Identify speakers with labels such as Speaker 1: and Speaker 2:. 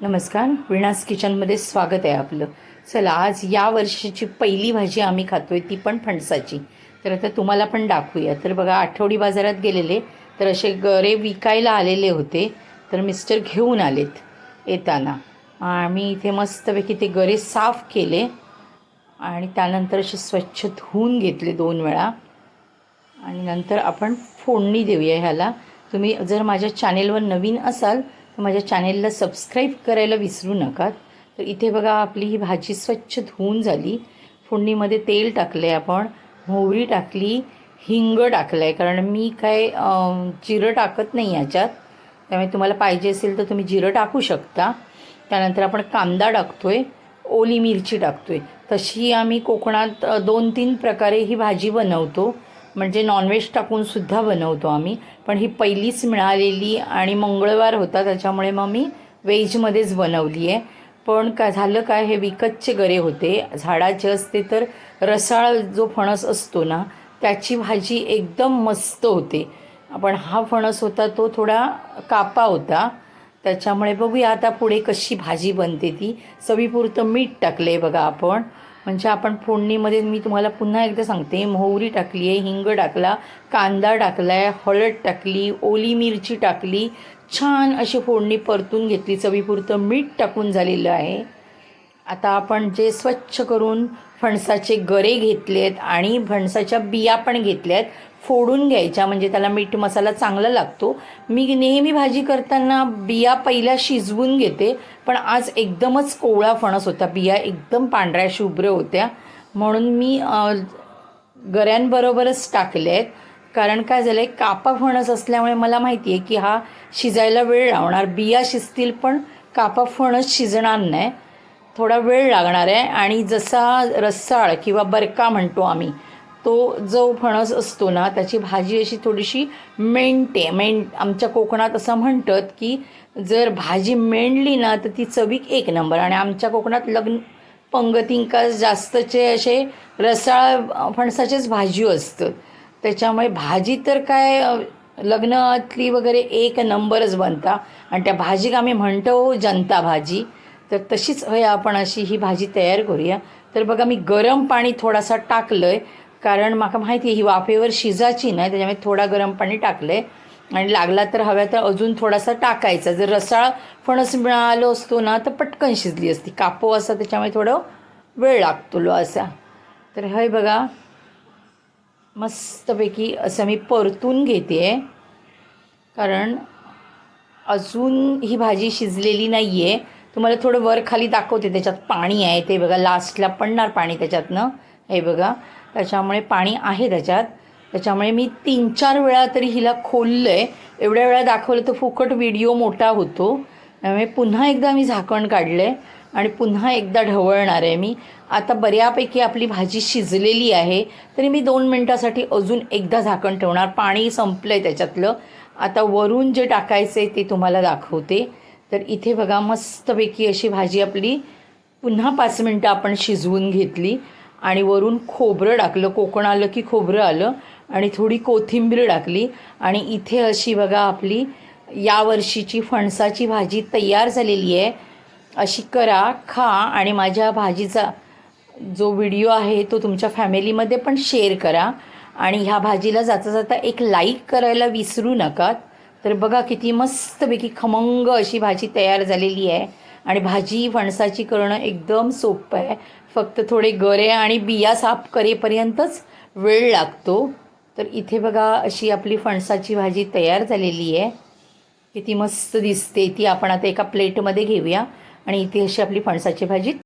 Speaker 1: नमस्कार विणास किचनमध्ये स्वागत आहे आपलं. चला आज या वर्षीची पहिली भाजी आम्ही खातो आहे ती पण फणसाची. तर आता तुम्हाला पण दाखवूया. तर बघा आठवडी बाजारात गेलेले तर असे गरे विकायला आलेले होते तर मिस्टर घेऊन आलेत येताना. आम्ही इथे मस्तपैकी ते गरे साफ केले आणि त्यानंतर असे स्वच्छ धुवून घेतले दोन वेळा. आणि नंतर आपण फोडणी देऊया ह्याला. तुम्ही जर माझ्या चॅनेलवर नवीन असाल माझ्या चॅनेलला सबस्क्राईब करायला विसरू नका. तर इथे बघा आपली ही भाजी स्वच्छ धुवून झाली. फोडणीमध्ये तेल टाकलं आहे आपण. मोहरी टाकली हिंग टाकलं आहे कारण मी काय जिरं टाकत नाही याच्यात. त्यामुळे तुम्हाला पाहिजे असेल तर तुम्ही जिरं टाकू शकता. त्यानंतर आपण कांदा टाकतो आहे ओली मिरची टाकतो आहे तशी आम्ही कोकणात दोन तीन प्रकारे ही भाजी बनवतो. म्हणजे नॉनव्हेज टाकूनसुद्धा बनवतो आम्ही. पण ही पहिलीच मिळालेली आणि मंगळवार होता त्याच्यामुळे मग मी व्हेजमध्येच बनवली आहे पण काय झालं काय हे विकतचे गरे होते. झाडाचे असते तर रसाळ जो फणस असतो ना त्याची भाजी एकदम मस्त होते. पण हा फणस होता तो थोडा कापा होता. त्याच्यामुळे बघूया आता पुढे कशी भाजी बनते ती. सवीपुरतं मीठ टाकलं आहे बघा आपण. म्हणजे आपण फोडणीमध्ये मी तुम्हाला पुन्हा एकदा सांगते मोहरी टाकली आहे हिंग टाकला कांदा टाकला आहे हळद टाकली ओली मिरची टाकली छान अशी फोडणी परतून घेतली चवीपुरतं मीठ टाकून झालेलं आहे. आता आपण जे स्वच्छ करून फणसाचे गरे घेतले आहेत आणि फणसाच्या बिया पण घेतल्या आहेत फोडून घ्यायच्या म्हणजे त्याला मीठ मसाला चांगला लागतो. मी नेहमी भाजी करताना बिया पहिल्या शिजवून घेते पण आज एकदमच कोवळा फणस होता. बिया एकदम पांढऱ्या शुभ्र होत्या. म्हणून मी गऱ्यांबरोबरच टाकले आहेत कारण काय झालं आहे कापा फणस असल्यामुळे मला माहिती आहे की हा शिजायला वेळ लावणार. बिया शिजतील पण कापा फणस शिजणार नाही. थोडा वेळ लागणार आहे आणि जसा रस्साळ किंवा बरका म्हणतो आम्ही तो जो फणस असतो ना त्याची भाजी अशी थोडीशी मेंटे मेंट आमच्या कोकणात असं म्हणतात की जर भाजी मेंडली ना तर ती चवीक एक नंबर. आणि आमच्या कोकणात लग्न पंगतिंका जास्तचे असे रसाळ फणसाचेच भाजी असतात त्याच्यामुळे भाजी तर काय लग्नातली वगैरे एक नंबरच बनता. आणि त्या भाजीक आम्ही म्हणतो जनता भाजी. तर तशीच होय आपण अशी ही भाजी तयार करूया. तर बघा मी गरम पाणी थोडासा टाकलं आहे कारण माका माहिती आहे ही वाफेवर शिजायची नाही त्याच्यामुळे थोडा गरम पाणी टाकलं आहे आणि लागला तर हव्या तर अजून थोडासा टाकायचा. जर रसाळ फणस मिळालो असतो ना तर पटकन शिजली असती. कापो असा त्याच्यामुळे थोडं वेळ लागतो लो असा. तर हय बघा मस्तपैकी असं मी परतून घेते आहे कारण अजून ही भाजी शिजलेली नाही आहे तुम्हाला थोडं वर खाली दाखवते त्याच्यात पाणी आहे ते बघा लास्टला पडणार पाणी त्याच्यातनं. हे बघा त्याच्यामुळे पाणी आहे त्याच्यात. त्याच्यामुळे मी तीन चार वेळा तरी हिला खोललं आहे एवढ्या वेळा दाखवलं तर फुकट व्हिडिओ मोठा होतो. त्यामुळे पुन्हा एकदा मी झाकण काढलं आहे आणि पुन्हा एकदा ढवळणार आहे मी. आता बऱ्यापैकी आपली भाजी शिजलेली आहे तरी मी दोन मिनटासाठी अजून एकदा झाकण ठेवणार. पाणी संपलं आहे त्याच्यातलं. आता वरून जे टाकायचं आहे ते तुम्हाला दाखवते. तर इथे बघा मस्तपैकी अशी भाजी आपली पुन्हा पाच मिनटं आपण शिजवून घेतली आणि वरून खोबरं टाकलं. कोकण आलं की खोबरं आलं आणि थोडी कोथिंबीर टाकली. आणि इथे अशी बघा आपली यावर्षीची फणसाची भाजी तयार झालेली आहे. अशी करा खा आणि माझ्या भाजीचा जो व्हिडिओ आहे तो तुमच्या फॅमिलीमध्ये पण शेअर करा. आणि ह्या भाजीला जाता जाता एक लाईक करायला विसरू नका. तर बघा किती मस्तपैकी खमंग अशी भाजी तयार झालेली आहे. आणि भाजी फणसाची करणं एकदम सोपं आहे. फक्त थोडे गरे आणि बिया साफ करेपर्यंतच वेळ लागतो. तर इथे बघा अशी आपली फणसाची भाजी तयार झालेली आहे. किती मस्त दिसते ती. आपण आता एका प्लेटमध्ये घेऊया. आणि इथे अशी आपली फणसाची भाजी